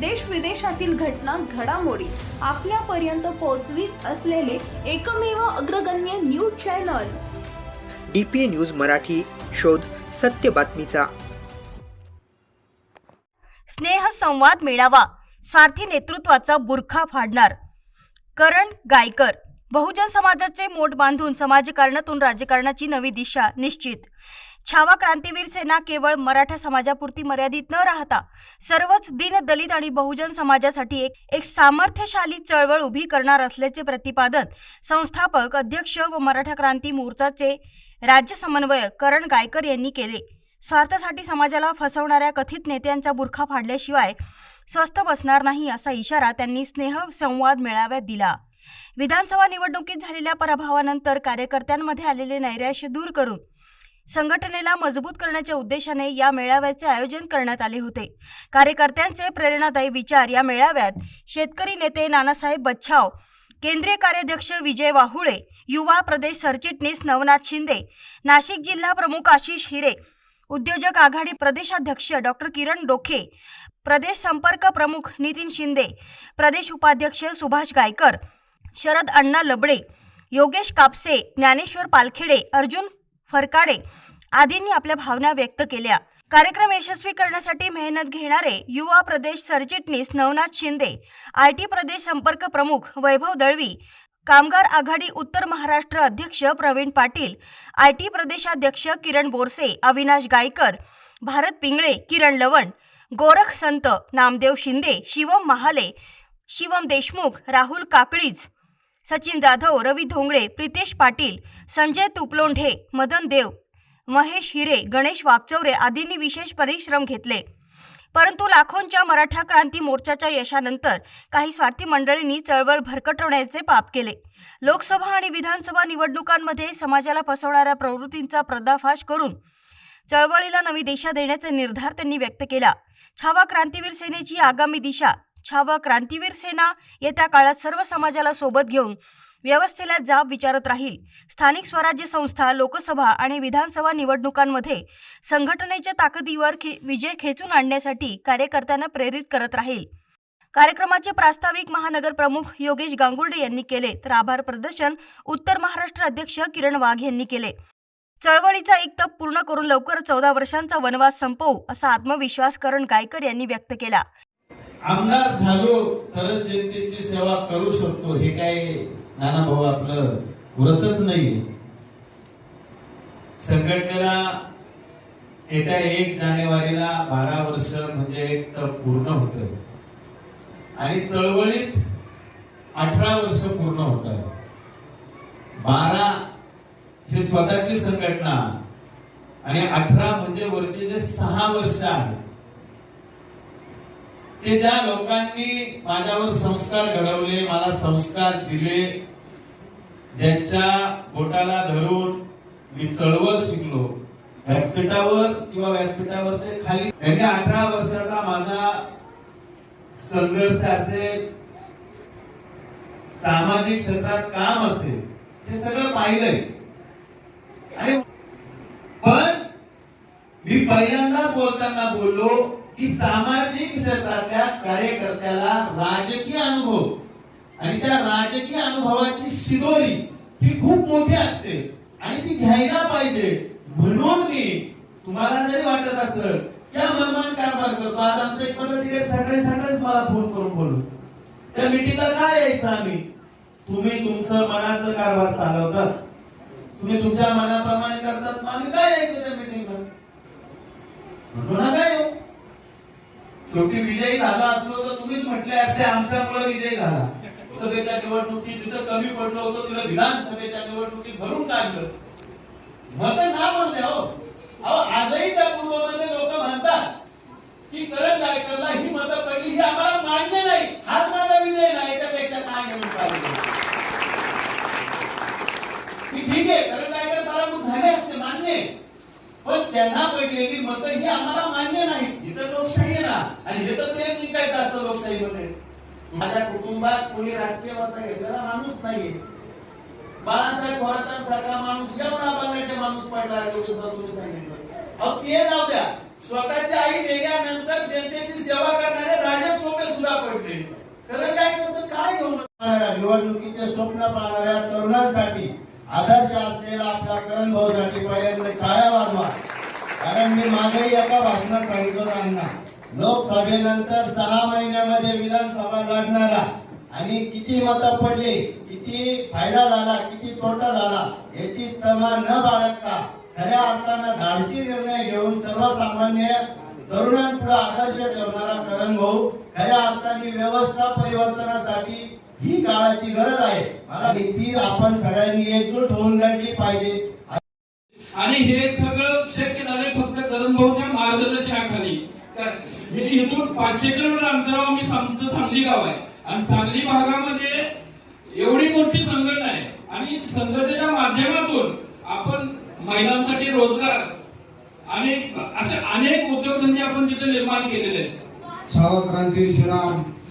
देश विदेशातील घटना घडामोडी आपल्यापर्यंत पोहोचवीत असलेले एकमेव अग्रगण्य news channel. D P A news Marathi शोध सत्य बातमीचा. स्नेह संवाद मेळावा स्वार्थी नेतृत्वाचा बुरखा फाडणार. करण गायकर. बहुजन समाजाचे मोठ बांधून समाजकारणातून राजकारणाची नवी दिशा निश्चित. छावा क्रांतीवीर सेना केवळ मराठा समाजापुरती मर्यादित न राहता सर्वच दिन दलित आणि बहुजन समाजासाठी एक एक सामर्थ्यशाली चळवळ उभी करणार असल्याचे प्रतिपादन संस्थापक अध्यक्ष व मराठा क्रांती मोर्चाचे राज्य समन्वयक करण गायकर यांनी केले. स्वार्थासाठी समाजाला फसवणाऱ्या कथित नेत्यांचा बुरखा फाडल्याशिवाय स्वस्थ बसणार नाही असा इशारा त्यांनी स्नेह संवाद मेळाव्यात दिला. विधानसभा निवडणुकीत झालेल्या पराभवानंतर कार्यकर्त्यांमध्ये आलेले नैराश्य दूर करून संघटनेला मजबूत करण्याच्या उद्देशाने या मेळाव्याचे आयोजन करण्यात आले होते. कार्यकर्त्यांचे प्रेरणादायी विचार या मेळाव्यात शेतकरी नेते नानासाहेब बच्छाव केंद्रीय कार्याध्यक्ष विजय वाहुळे युवा प्रदेश सरचिटणीस नवनाथ शिंदे नाशिक जिल्हा प्रमुख आशिष हिरे उद्योजक आघाडी प्रदेशाध्यक्ष डॉक्टर किरण डोखे प्रदेश संपर्क प्रमुख नितीन शिंदे प्रदेश उपाध्यक्ष सुभाष गायकर शरद अण्णा लबडे योगेश कापसे ज्ञानेश्वर पालखेडे अर्जुन फरकाडे आदींनी आपल्या भावना व्यक्त केल्या. कार्यक्रम यशस्वी करण्यासाठी मेहनत घेणारे युवा प्रदेश सरचिटणीस नवनाथ शिंदे आय टी प्रदेश संपर्क प्रमुख वैभव दळवी कामगार आघाडी उत्तर महाराष्ट्र अध्यक्ष प्रवीण पाटील आय टी प्रदेशाध्यक्ष किरण बोरसे अविनाश गायकर भारत पिंगळे किरण लवण गोरख संत नामदेव शिंदे शिवम महाले शिवम देशमुख राहुल काकळीज सचिन जाधव रवी धोंगडे प्रितेश पाटील संजय तुपलोंढे मदन देव महेश हिरे गणेश वागचौरे आदींनी विशेष परिश्रम घेतले. परंतु लाखोंच्या मराठा क्रांती मोर्चाच्या यशानंतर काही स्वार्थी मंडळींनी चळवळ भरकटवण्याचे पाप केले. लोकसभा आणि विधानसभा निवडणुकांमध्ये समाजाला फसवणाऱ्या प्रवृत्तींचा पर्दाफाश करून चळवळीला नवी दिशा देण्याचा निर्धार त्यांनी व्यक्त केला. छावा क्रांतीवीर सेनेची आगामी दिशा छावा क्रांतीवीर सेना येत्या काळात सर्व समाजाला सोबत घेऊन व्यवस्थेला जाब विचारत राहील. स्थानिक स्वराज्य संस्था लोकसभा आणि विधानसभा निवडणुकांमध्ये संघटनेच्या ताकदीवर खे विजय खेचून आणण्यासाठी कार्यकर्त्यांना प्रेरित करत राहील. कार्यक्रमाचे प्रास्ताविक महानगर प्रमुख योगेश गांगुर्डे यांनी केले तर आभार प्रदर्शन उत्तर महाराष्ट्र अध्यक्ष किरण वाघ यांनी केले. चळवळीचा एक तप पूर्ण करून लवकर चौदा वर्षांचा वनवास संपवू असा आत्मविश्वास करण गायकर यांनी व्यक्त केला. आमदार झालो तरच जनतेची सेवा करू शकतो हे काय नाना भाऊ आपलं व्रतच नाही संघटनेला येत्या एक जानेवारीला बारा वर्ष म्हणजे एक तर पूर्ण होत. आणि चळवळीत अठरा वर्ष पूर्ण होत. बारा हे स्वतःची संघटना आणि अठरा म्हणजे वरचे जे सहा वर्ष आहेत ते ज्या लोकांनी माझ्यावर संस्कार घडवले मला संस्कार दिले. ज्यांच्या बोटाला धरून मी चळवळ शिकलो व्यासपीठावर किंवा व्यासपीठावरचे खाली. यांनी अठरा वर्षाचा माझा संघर्ष असेल सामाजिक क्षेत्रात काम असेल हे सगळं पाहिलंय. आणि पण मी पहिल्यांदाच बोलताना बोललो की सामाजिक क्षेत्रातल्या कार्यकर्त्याला राजकीय अनुभव आणि त्या राजकीय अनुभवाची शिदोरी ही खूप मोठी असते आणि ती घ्यायला पाहिजे. म्हणून मी तुम्हाला जरी वाटत असलं त्या मनमान कारभार करतो. आज आमचे एक पदाधिकारी सगळे सगळेच मला फोन करून बोलू त्या मिटिंगला काय यायचं आम्ही? तुम्ही तुमचं मनाचं कारभार चालवतात तुम्ही तुमच्या मनाप्रमाणे करतात. मग आम्ही काय यायचं त्या मिटिंगला म्हणून काय येऊ शेवटी विजयी झाला असलो तर तुम्हीच म्हटले असते आमच्यामुळे विजयी झाला. सभेच्या निवडणुकीत जिथं कमी पडलो होतो तिला विधानसभेच्या निवडणुकीत भरून काढलं मत ना म्हणू द्या हो अहो आजही त्या पूर्वमध्ये लोक म्हणतात की करण गायकरला ही मतं पडली ही आम्हाला मान्य नाही हाच माझा विजय नाही याच्यापेक्षा काय घेऊन पाहिजे की ठीक आहे करण गायकर पराभूत झाले असते मान्य आहे. पण त्यांना मतं ही आम्हाला मान्य नाही. इथं लोकशाही आहे ना. आणि हे तर प्रेम जिंकायचं असतं लोकशाहीमध्ये. माझ्या कुटुंबात कोणी राजकीय बसा घेतलेला माणूस नाहीये. बाळासाहेब थोरातांसारखा माणूस एवढा बघायचे माणूस पडला तुम्ही सांगितलं. अहो ते जाऊ द्या. स्वतःची आई मेल्यानंतर जनतेची सेवा करणारे राजे सोपे पाहणाऱ्या, निवडणुकीचे स्वप्न पाहणाऱ्या तरुणांसाठी आदर्श असलेला आपला करण भाऊसाठी पहिल्यांदा टाळ्या वाजवा कारण मी मागेही एका भाषणात सांगितलं त्यांना लोकसभेनंतर सहा महिन्यामध्ये विधानसभा लढणारा आणि किती मतं पडली किती फायदा झाला किती तोटा झाला याची तमा न बाळगता खऱ्या अर्थानं धाडशी निर्णय घेऊन सर्वसामान्य तरुणांपुढे आदर्श ठेवणारा करण भाऊ खऱ्या अर्थाने व्यवस्था परिवर्तनासाठी ही काळाची गरज आहे. मला ती आपण सगळ्यांनी एकजूट होऊन लढली पाहिजे. आणि हे सगळं शक्य झाले फक्त करण भाऊच्या मार्गदर्शनाखाली. मी इथून पाचशे किलोमीटर अंतरावर मी आमचं सांगली गाव आहे. आणि सांगली भागामध्ये एवढी मोठी संघटना आहे. आणि संघटनेच्या माध्यमातून आपण महिलांसाठी रोजगार आणि असे अनेक उद्योगधंदे आपण तिथे निर्माण केलेले आहेत. सहावा क्रांती सेना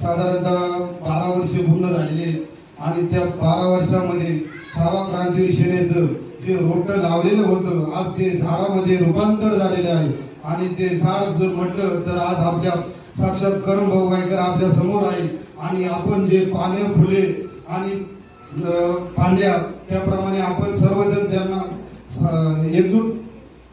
साधारणतः बारा वर्षे पूर्ण झालेली आणि त्या बारा वर्षामध्ये सहावा क्रांती सेनेचं ते रोट लावलेलं होतं आज ते झाडामध्ये रूपांतर झालेले आहे. आणि ते झाड जर म्हटलं तर आज आपल्या साक्षात करण भाऊ गायकर आपल्यासमोर आहे. आणि आपण जे पाने फुले आणि अं, त्याप्रमाणे आपण सर्वजण त्यांना एकजूट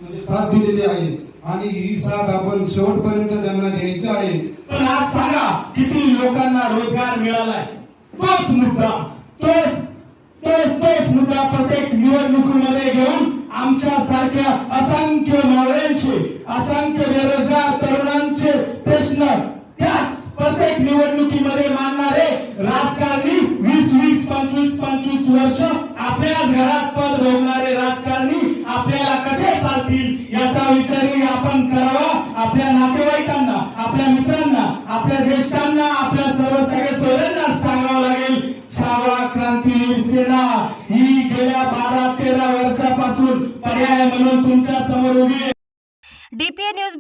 म्हणजे साथ दिलेली आहे. आणि ही साथ आपण शेवटपर्यंत त्यांना द्यायची आहे. पण आज सांगा किती लोकांना रोजगार मिळालाय? तोच मुद्दा तोच तोच तोच मुद्दा प्रत्येक निवडणुकीमध्ये घेऊन आमच्या सारख्या असंख्य मावळ्यांचे असंख्य बेरोजगार तरुणांचे प्रश्न त्याच प्रत्येक निवडणुकीमध्ये मानणारे राजकारणी वीस वीस पंचवीस पंचवीस वर्ष आपल्या घरात पद भोगणारे राजकारणी आपल्याला कसे चालतील याचा विचारही आपण करावा. आपल्या नातेवाईकांना आपल्या मित्रांना आपल्या ज्येष्ठांना आपल्या